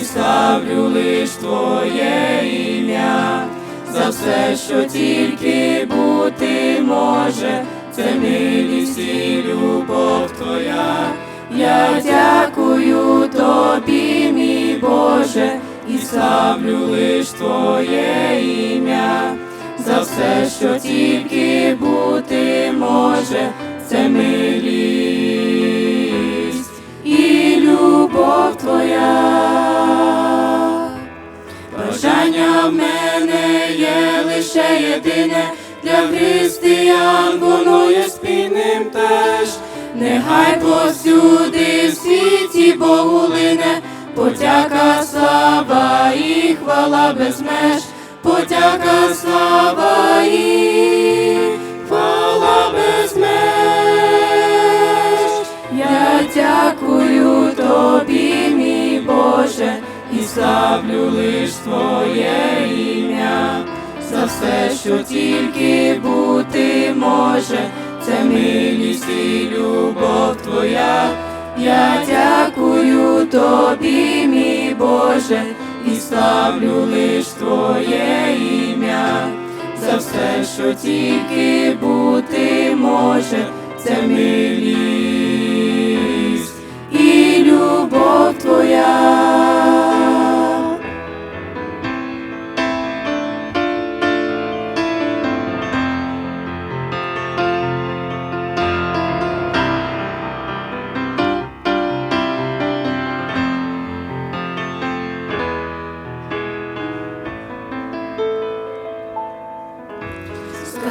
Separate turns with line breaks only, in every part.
і ставлю лиш Твоє ім'я, за все, що тільки бути може, це милість і любов Твоя. Я дякую тобі, мій Боже, і ставлю лиш Твоє ім'я, за все, що тільки бути може, це милість і любов Твоя. В мене є лише єдине, для християн воно є спільним теж. Нехай повсюди в світі Богу лине, подяка, слава і хвала без меж, подяка, слава і хвала без меж. Я дякую тобі, мій Боже, і славлю лиш Твоє за все, що тільки бути може, це милість і любов Твоя. Я дякую тобі, мій Боже, і ставлю лиш Твоє ім'я, за все, що тільки бути може,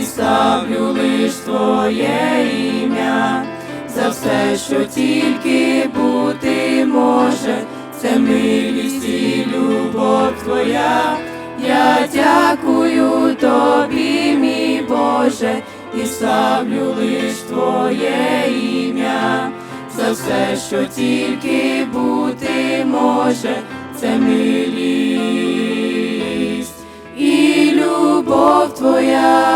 і ставлю лиш Твоє ім'я, за все, що тільки бути може, це милість і любов Твоя. Я дякую тобі, мій Боже, і ставлю лиш Твоє ім'я, за все, що тільки бути може, це милість і любов Твоя.